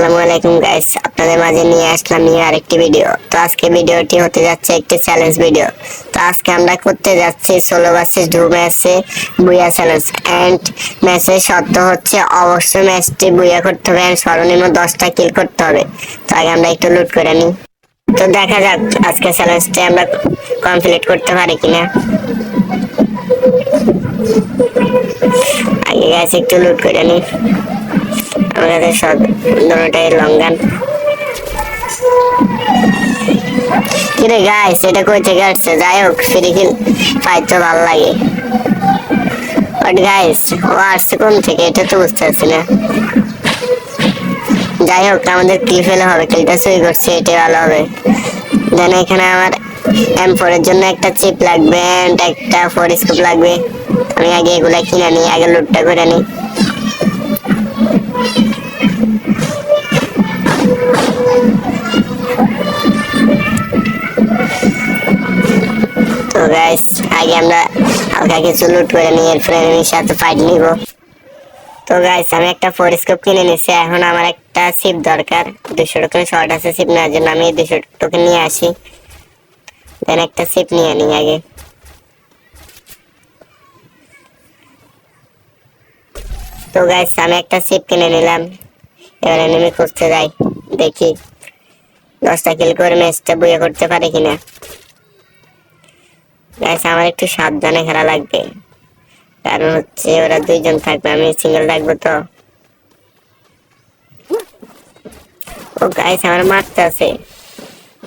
আসসালামু আলাইকুম গাইস আপনাদের মাঝে নিয়ে আসলাম নিয়ে আরেকটি ভিডিও তো আজকে ভিডিওটি হতে যাচ্ছে একটি চ্যালেঞ্জ ভিডিও তো আজকে আমরা করতে যাচ্ছি ষোলো ভার্সেস দু ম্যাচে বুয়া চ্যালেঞ্জ অ্যান্ড ম্যাচের শর্ত হচ্ছে অবশ্যই ম্যাচটি বুয়া করতে হবে অ্যান্ড সর্বনিম্ন দশটা কিল করতে হবে। তো আগে আমরা একটু লুট করে নিই। তো দেখা যাক আজকে চ্যালেঞ্জটি আমরা কমপ্লিট করতে পারি কিনা। আগে গাছ একটু লুট করে নিই। আমাদের সব দুটাই লং কিরে গাইস এটা কই থেকে আসছে? যাই হোক ফ্রি কিল পাইতে ভালো লাগে। বাট গাইস ও আসছে কোন থেকে? এটা তো বুঝতে পারছি না। যাই হোক, আমাদের কিল ফেলে হবে কিলটা সই করছে, এটাই ভালো হবে। দেন এখানে আমার এম ফোরের জন্য একটা চিপ লাগবে একটা ফোর স্কোপ লাগবে। আমি আগে এগুলা কিনে নিই, আগে লুটটা করে নিই। তো গাইস আগে আমরা হালকা কিছু লুট করে নিই এরপরে এনিমির সাথে ফাইট নিব। তো গাইস আমি একটা ফোর কিনে নিছি এখন আমার একটা সিপ দরকার। দুশো টোকেন শর্ট আছে সিপ নেওয়ার জন্য আমি দুশো টোকেন নিয়ে আসি। দেন একটা সিপ নিয়ে নিই আগে। তো গাইস আমি একটা সিপ কিনে নিলাম। এবার এনিমি খুঁজতে যাই, দেখি দশটা কিল করে ম্যাচটা বইয়ে করতে পারে কিনা। গাইস আমার একটু সাবধানে খেলা লাগবে। কারণ হচ্ছে ওরা দুইজন থাকবে, আমি সিঙ্গেল থাকব তো। ও গাইস আমার মারতে আছে।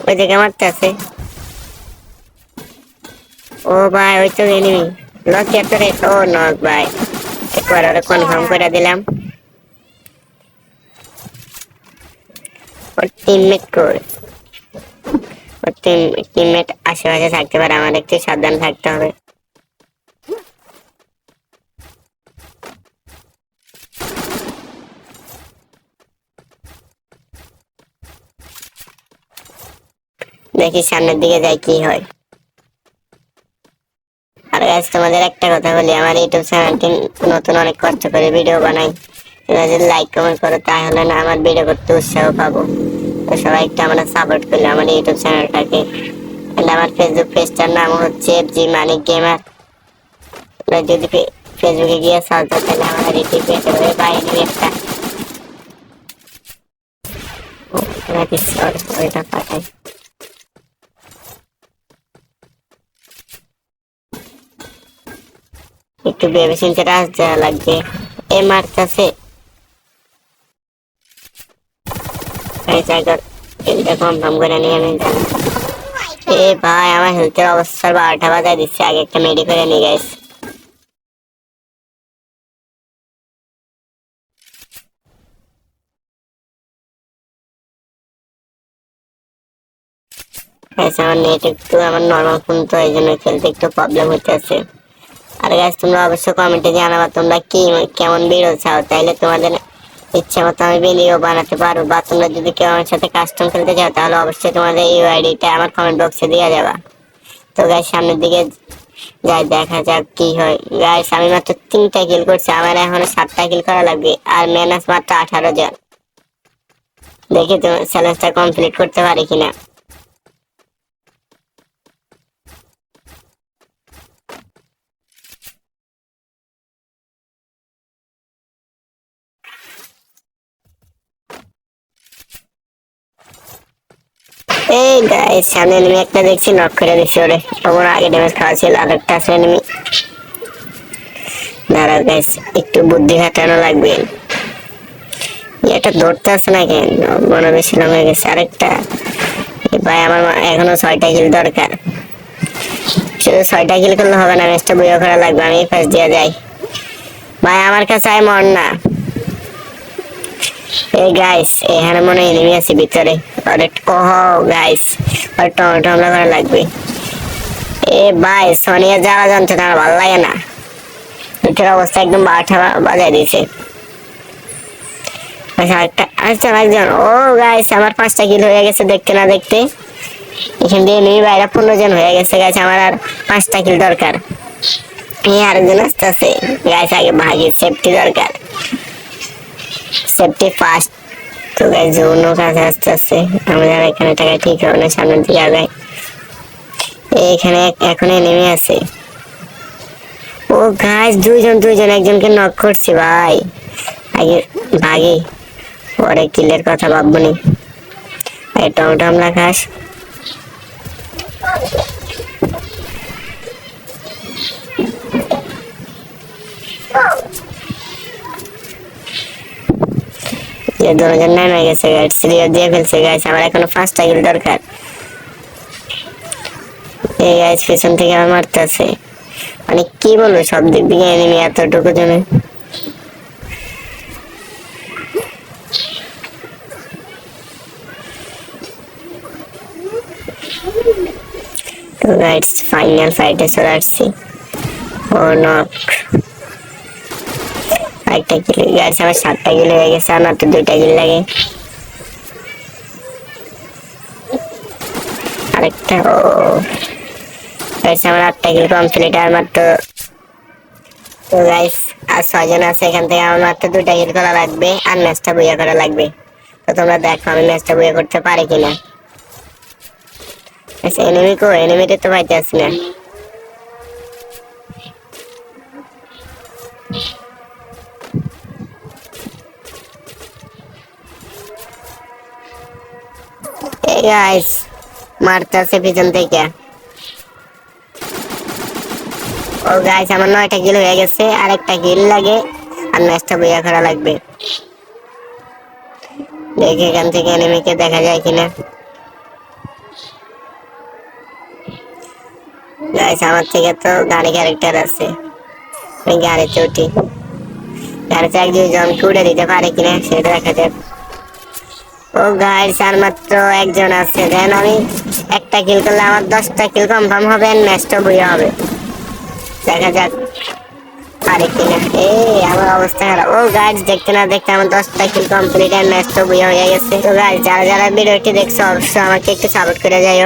ওই জায়গায় মারতে আছে। ও ভাই, ওই তো এনিমি লক এত রে ও নক ভাই। একবার ওরা কনফার্ম করে দিলাম। ওর টিমমেট কই ওর টিমমেট আশেপাশে থাকতে পারে আমার একটু সাবধান থাকতে হবে। দেখি সামনের দিকে যাই কি হয়। আর গাছ তোমাদের একটা কথা বলি, আমার ইউটিউব চ্যানেলটি নতুন, অনেক কষ্ট করে ভিডিও বানাই। তোমরা যদি লাইক কমেন্ট করো, তাহলে না আমার ভিডিও করতে উৎসাহ পাবো। তো সবাই একটু আমরা সাপোর্ট করলে আমার ইউটিউব চ্যানেলটাকে And আমার ফেসবুক পেজটার নাম হচ্ছে এফ জি মানিক গেমার তোমরা যদি ফেসবুকে গিয়ে সার্চ করো, তাহলে আমার ইউটিউব পেজ হবে বাইরে একটা। পাঠাই। একটু ভেবে চিনতে রাজ দেওয়া লাগবে। এ মারতেছে। কনফার্ম করে নিয়ে এ ভাই, আমার বাজায় দিচ্ছে। আগে একটা মেডি করে নিয়ে আমার নেট একটু আমার নর্মাল ফোন তো, এই জন্য খেলতে একটু প্রবলেম হচ্ছে আর গাছ তোমরা অবশ্যই কমেন্টে জানাবা তোমরা কি, কেমন ভিডিও চাও। তাইলে তোমাদের ইচ্ছা মতো আমি ভিডিও বানাতে পারব। বা তোমরা যদি কেউ আমার সাথে কাস্টম খেলতে চাও, তাহলে অবশ্যই তোমাদের এই আইডিটা আমার কমেন্ট বক্সে দিয়ে যাবা। তো গাইস সামনের দিকে যাই, দেখা যাক কি হয়। গাইস আমি মাত্র তিনটা কিল করছি, আমার এখনও সাতটা কিল করা লাগবে, আর ম্যানাস মাত্র আঠারো জন। দেখি তো চ্যালেঞ্জটা কমপ্লিট করতে পারি কিনা। এই গাইস সামনে এনিমি একটা দেখছি নক করে দিচ্ছি ওরে। ওর আগে ড্যামেজ খাওয়া ছিল আর একটা আছে এনিমি দাঁড়াও গাইস একটু বুদ্ধি খাটানো লাগবে। এটা ধরতে আসে না কেন? মনে বেশি লং হয়ে গেছে। আরেকটা। ভাই, আমার এখনও ছয়টা কিল দরকার। শুধু ছয়টা কিল করলে হবে না ম্যাচটা বইয়া করা লাগবে, আমি ফার্স্ট দিয়ে যাই। ভাই, আমার কাছে আয় মর না এই গাইস এখানে মনে এনিমি আছে ভিতরে। আরে গাইস আর টমেটো হামলা লাগবে। এ ভাই, সোনিয়া যাওয়া জানছে না ভালো লাগে না। ভিতরে অবস্থা একদম বারোটা বাজায় দিয়েছে। আচ্ছা ও গাইস আমার পাঁচটা কিল হয়ে গেছে দেখতে না দেখতে। এখান দিয়ে জন হয়ে গেছে আমার আর পাঁচটা কিল দরকার। আগে সেফটি দরকার। সেফটি ফার্স্ট তো গাইস জন্য কাছে আসতে আসতে আমাদের এখানে টাকা ঠিক হবে না, সামনের দিকে আগাই। এখানে এখন নেমে আছে ও গাইস দুইজন দুইজন, একজনকে নক করছি, ভাই। আগে ভাগে, পরে কিলের কথা ভাববনি টমটম রাখাস যে দুজন নেমে গেছে গাইড সিরিয়াল দিয়ে ফেলছে গাইস আমার এখনও পাঁচটা কিল দরকার। এই গাইস পিছন থেকে আমার মারতেছে। মানে কি বলব, সব দিক দিয়ে এনিমি এতটুকু জন্য তো গাইস ফাইনাল ফাইটে চলে আসছি। ও নক একটা কিল গাইস আমার সাতটা কিল হয়ে গেছে, আর মাত্র দুইটা কিল লাগে। আরেকটা, ও। আমার আটটা কিল কমপ্লিট আর মাত্র তো গাইস আর ছয়জন আছে এখান থেকে, আমার মাত্র দুইটা কিল করা লাগবে, আর ম্যাচটা বইয়া করা লাগবে। তো তোমরা দেখো আমি ম্যাচটা বইয়া করতে পারি কিনা। আচ্ছা এনিমি কো? এনিমিটা তো পাইতে আসি না। গাইস মারতেছে পিছন থেকে। ও গাইস আমার নয়টা কিল হয়ে গেছে আর একটা কিল লাগে, আর ম্যাচটা বইয়া করা লাগবে। দেখি এখান থেকে এনিমিকে দেখা যায় কিনা। গাইস আমার থেকে তো গাড়ি ক্যারেক্টার আছে। আমি গাড়িতে উঠি। গাড়িতে এক দুজন উড়ে দিতে পারে কিনা, সেটা দেখা যাক। ও গাইস আর মাত্র একজন আছে। দেন আমি একটা কিল করলে আমার দশটা কিল কনফার্ম হবে ম্যাচটা বইয়া হবে। দেখা যাক পারে কিনা। এই, আমার অবস্থা খারাপ। ও গাইস দেখতে না দেখতে আমার দশটা কিল কমপ্লিট আর ম্যাচটা বইয়া হয়ে গেছে। তো গাইস যারা যারা ভিডিওটি দেখছ, অবশ্যই আমাকে একটু সাপোর্ট করে যাই